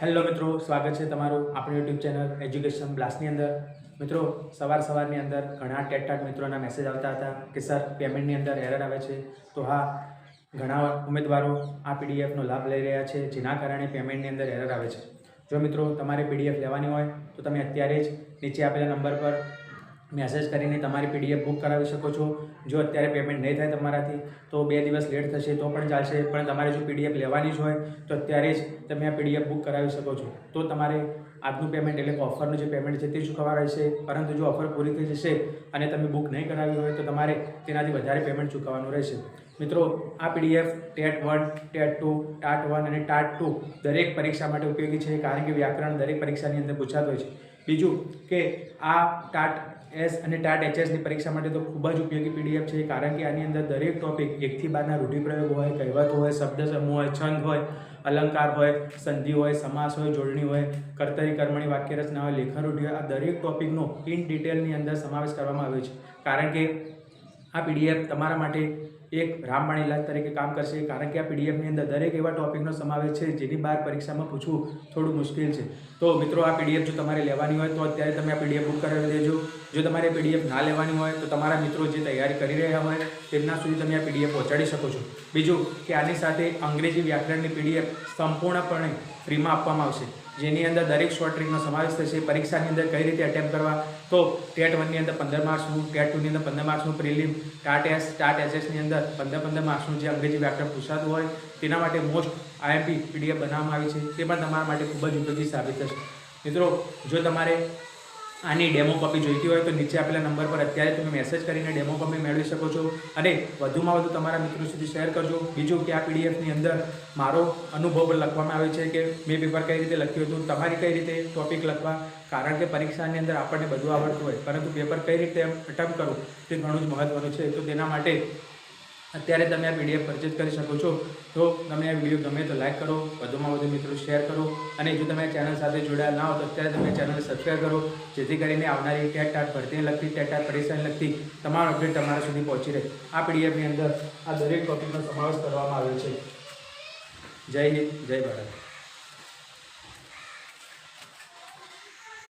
Hello મિત્રો, સ્વાગત છે તમારું આપણી યુટ્યુબ ચેનલ એજ્યુકેશન બ્લાસ્ટની અંદર. મિત્રો, સવાર સવારની અંદર ઘણા ટેટટાટ મિત્રોના મેસેજ આવતા હતા કે સર પેમેન્ટની અંદર એરર આવે છે. તો હા, ઘણા ઉમેદવારો આ પીડીએફનો લાભ લઈ રહ્યા છે, જેના કારણે પેમેન્ટની અંદર એરર આવે છે. જો મિત્રો, તમારે પીડીએફ લેવાની હોય, તો તમે અત્યારે જ નીચે આપેલા નંબર પર મેસેજ કરીને તમારી પીડીએફ બુક કરાવી શકો છો. જો અત્યારે પેમેન્ટ નહીં થાય તમારાથી, તો બે દિવસ લેટ થશે, તો પણ ચાલશે. પણ તમારે જો પીડીએફ લેવાની જ હોય, તો અત્યારે જ તમે આ પીડીએફ બુક કરાવી શકો છો. તો તમારે આજનું પેમેન્ટ એટલે કે ઓફરનું જે પેમેન્ટ છે તે ચૂકવવા રહેશે. પરંતુ જો ઓફર પૂરી થઈ જશે અને તમે બુક નહીં કરાવી હોય, તો તમારે તેનાથી વધારે પેમેન્ટ ચૂકવવાનું રહેશે. મિત્રો, આ PDF TET one, TET two, TAT one અને ટાટ ટુ દરેક પરીક્ષા માટે ઉપયોગી છે. કારણ કે વ્યાકરણ દરેક પરીક્ષાની અંદર પૂછાતો હોય છે. બીજું કે આ ટાટ એસ અને ટાટ એચએસની પરીક્ષા માટે તો ખૂબ જ ઉપયોગી પીડીએફ છે, કારણ કે આની અંદર દરેક ટોપિક એકથી બારના રૂઢિપ્રયોગ હોય, કહેવત હોય, શબ્દ સમૂહ હોય, છંદ હોય, અલંકાર હોય, સંધિ હોય, સમાસ હોય, જોડણી હોય, કર્તરી, કર્મણી વાક્ય રચના હોય, લેખન રૂઢિ હોય, આ દરેક ટોપિકનો ઇન ડિટેલની અંદર સમાવેશ કરવામાં આવ્યો છે. કારણ કે આ પીડીએફ તમારા માટે એક રામબાણ ઇલાજ તરીકે કામ કરશે, કારણ કે આ પીડીએફની અંદર દરેક એવા ટોપિકનો સમાવેશ છે, જેની બહાર પરીક્ષામાં પૂછવું થોડું મુશ્કેલ છે. તો મિત્રો, આ પીડીએફ જો તમારે લેવાની હોય, તો અત્યારે તમે આ પીડીએફ બુક કરાવી દેજો. જો તમારે પીડીએફ ના લેવાની હોય, તો તમારા મિત્રો જે તૈયારી કરી રહ્યા હોય, તેમના સુધી તમે આ પીડીએફ પહોંચાડી શકો છો. બીજું કે આની સાથે અંગ્રેજી વ્યાકરણની પીડીએફ સંપૂર્ણપણે ફ્રીમાં આપવામાં આવશે. જેની અંદર દરેક શોર્ટ ટ્રીકનો સમાવેશ થશે. પરીક્ષાની અંદર કઈ રીતે અટેમ્પ કરવા? તો ટેટ વનની અંદર પંદર માર્ક્સનું, ટેટ ટુની અંદર પંદર માર્ક્સનું પ્રિલિમ ટાટ એસ, ટાટ એસએસની અંદર પંદર પંદર માર્ક્સનું જે અંગ્રેજી વ્યાકરણ પૂછાતું હોય, તેના માટે મોસ્ટ આઈએમપી પીડીએફ બનાવવામાં આવી છે. તે પણ તમારા માટે ખૂબ જ ઉપયોગી સાબિત થશે. મિત્રો, જો તમારે આની ડેમો કોપી જોઈતી હોય તો નીચે આપેલા નંબર પર અત્યારે તમે મેસેજ કરીને ડેમો કોપી મેળવી શકો છો. અને વધુમાં વધુ તમારા મિત્રો સુધી શેર કરજો. બીજું કે આ પીડીએફની અંદર મારો અનુભવ લખવામાં આવે છે કે મેં પેપર કઈ રીતે લખ્યું હતું, તમારી કઈ રીતે ટોપિક લખવા? કારણ કે પરીક્ષાની અંદર આપણને બધું આવડતું હોય. પરંતુ પેપર કઈ રીતે અટેમ્પ કરવું? તે ઘણું જ મહત્ત્વનું છે. તો તેના માટે અત્યારે તમે આ પીડીએફ પરચેસ કરી શકો છો. તો તમને આ વીડિયો ગમે તો લાઇક કરો, વધુમાં વધુ મિત્રો શેર કરો અને જો તમે ચેનલ સાથે જોડાયેલ ના હો તો અત્યારે તમે ચેનલ સબસ્ક્રાઈબ કરો. જેથી કરીને આવનારી ટેટ ટાટ ભરતીને લગતી, ટેટ ટાટ પરીક્ષાને લગતી તમામ અપડેટ તમારા સુધી પહોંચી રહે. આ પીડીએફની અંદર આ દરેક ટોપિકનો સમાવેશ કરવામાં આવ્યો છે. જય હિન્દ, જય ભારત.